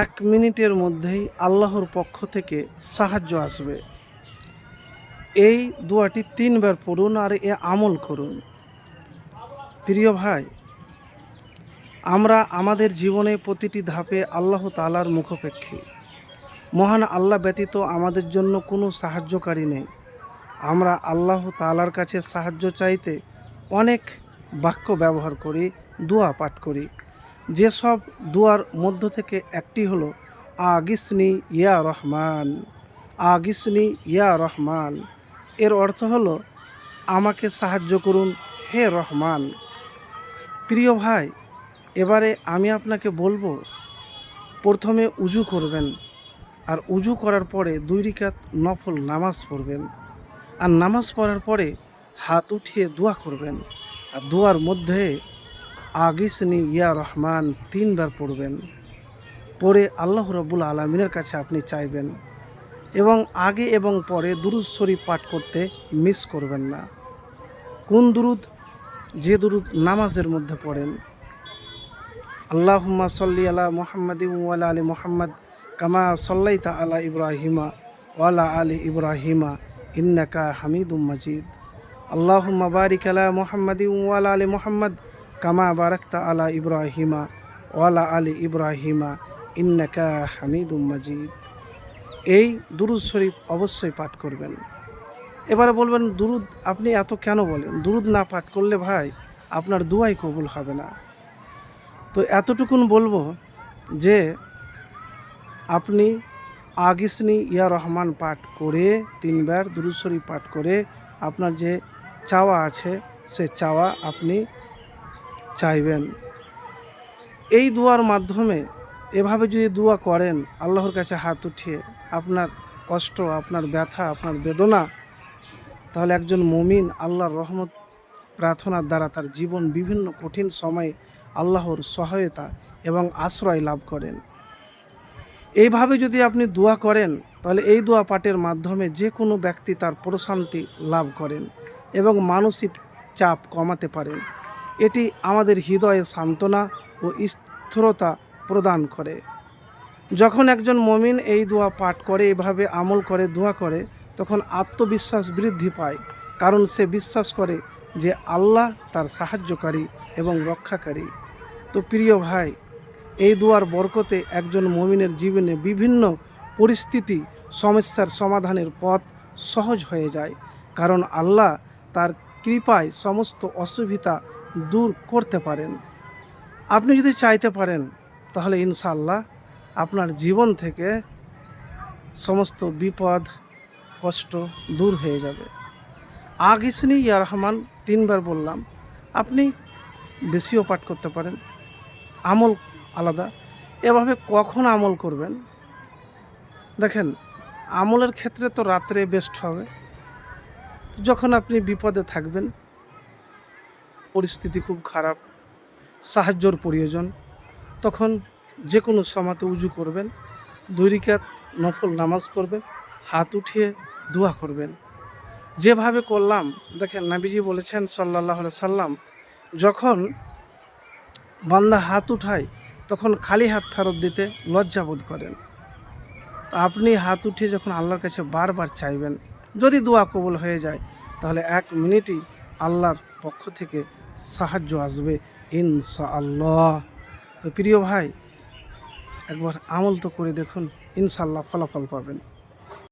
এক মিনিটের মধ্যেই আল্লাহর পক্ষ থেকে সাহায্য আসবে। এই দোয়াটি তিনবার পড়ুন আর এ আমল করুন। প্রিয় ভাই, আমরা আমাদের জীবনে প্রতিটি ধাপে আল্লাহ তালার মুখপেক্ষী। মহান আল্লাহ ব্যতীত আমাদের জন্য কোনো সাহায্যকারী নেই। আমরা আল্লাহ তালার কাছে সাহায্য চাইতে অনেক বাক্য ব্যবহার করি, দোয়া পাঠ করি। যেসব দুয়ার মধ্য থেকে একটি হলো, আগিসনি ইয়া রহমান, আগিসনি ইয়া রহমান। এর অর্থ হলো, আমাকে সাহায্য করুন, হে রহমান। প্রিয় ভাই, এবারে আমি আপনাকে বলব, প্রথমে উজু করবেন, আর উজু করার পরে দুই রিকাত নফল নামাজ পড়বেন। আর নামাজ পড়ার পরে হাত উঠিয়ে দোয়া করবেন। আর দোয়ার মধ্যে আগিসনি ইয়া রহমান, তিনবার পড়বেন। পরে আল্লাহ রব্বুল আলমিনের কাছে আপনি চাইবেন। এবং আগে এবং পরে দুরুদ শরীফ পাঠ করতে মিস করবেন না। কোন দুরুদ? যে দুরুদ নামাজের মধ্যে পড়েন। আল্লাহুম্মা সল্লি আলা মুহাম্মাদি ওয়ালা আলী মোহাম্মদ কামা সাল্লাইতা আলা ইব্রাহিমা ওয়ালা আলী ইব্রাহিমা ইন্নাকা হামিদুম মজিদ। আল্লাহুম্মা বারিক আলা মুহাম্মাদি ওয়ালা আলী মুহাম্মদ কামা বারাকতা আলা ইব্রাহিমা ওয়ালা আলী ইব্রাহিমা ইন্নাকা হামিদুম মাজিদ। এই দুরুদ শরীফ অবশ্যই পাঠ করবেন। এবারে বলবেন, দুরুদ আপনি এত কেন বলেন? দুরুদ না পাঠ করলে ভাই আপনার দুয়াই কবুল হবে না। তো এতটুকুন বলব যে আপনি আগিসনি ইয়া রহমান পাঠ করে, তিনবার দুরুদ শরীফ পাঠ করে আপনার যে চাওয়া আছে, সে চাওয়া আপনি চাইবেন। এই দুয়ার মাধ্যমে এভাবে যদি দোয়া করেন, আল্লাহর কাছে হাত উঠিয়ে আপনার কষ্ট, আপনার ব্যথা, আপনার বেদনা, তাহলে একজন মমিন আল্লাহর রহমত প্রার্থনার দ্বারা তার জীবন বিভিন্ন কঠিন সময়ে আল্লাহর সহায়তা এবং আশ্রয় লাভ করেন। এইভাবে যদি আপনি দোয়া করেন, তাহলে এই দোয়া পাঠের মাধ্যমে যে কোনো ব্যক্তি তার প্রশান্তি লাভ করেন এবং মানসিক চাপ কমাতে পারেন। এটি আমাদের হৃদয়ে সান্ত্বনা ও স্থিরতা প্রদান করে। যখন একজন মমিন এই দোয়া পাঠ করে, এভাবে আমল করে, দোয়া করে, তখন আত্মবিশ্বাস বৃদ্ধি পায়, কারণ সে বিশ্বাস করে যে আল্লাহ তার সাহায্যকারী এবং রক্ষাকারী। তো প্রিয় ভাই, এই দোয়ার বরকতে একজন মমিনের জীবনে বিভিন্ন পরিস্থিতি, সমস্যার সমাধানের পথ সহজ হয়ে যায়, কারণ আল্লাহ তার কৃপায় সমস্ত অসুবিধা দূর করতে পারেন। আপনি যদি চাইতে পারেন, তাহলে ইনশাআল্লাহ আপনার জীবন থেকে সমস্ত বিপদ, কষ্ট দূর হয়ে যাবে। আগিসনি ইয়া রহমান, তিনবার বললাম, আপনি বেশিও পাঠ করতে পারেন, আমল আলাদা। এভাবে কখন আমল করবেন? দেখেন, আমলের ক্ষেত্রে তো রাত্রে বেস্ট হবে। যখন আপনি বিপদে থাকবেন পরিস্থিতি খুব খারাপ, সাহায্যর প্রয়োজন, তখন যে কোনো সমাতে উজু করবেন, দুই রিকাত নফল নামাজ করবেন, হাত উঠিয়ে দোয়া করবেন। যেভাবে করলাম, দেখেন নাবিজি বলেছেন সাল্লাহ সাল্লাম, যখন বান্দা হাত উঠায়, তখন খালি হাত ফেরত দিতে লজ্জাবোধ করেন। আপনি হাত উঠিয়ে যখন আল্লাহর কাছে বারবার চাইবেন, যদি দোয়া কবুল হয়ে যায়, তাহলে এক মিনিটই আল্লাহর পক্ষ থেকে সাহায্য আসবে ইনশা আল্লাহ তো প্রিয় ভাই, একবার আমল তো করে দেখুন ইনশাল্লাহ ফলাফল পাবেন।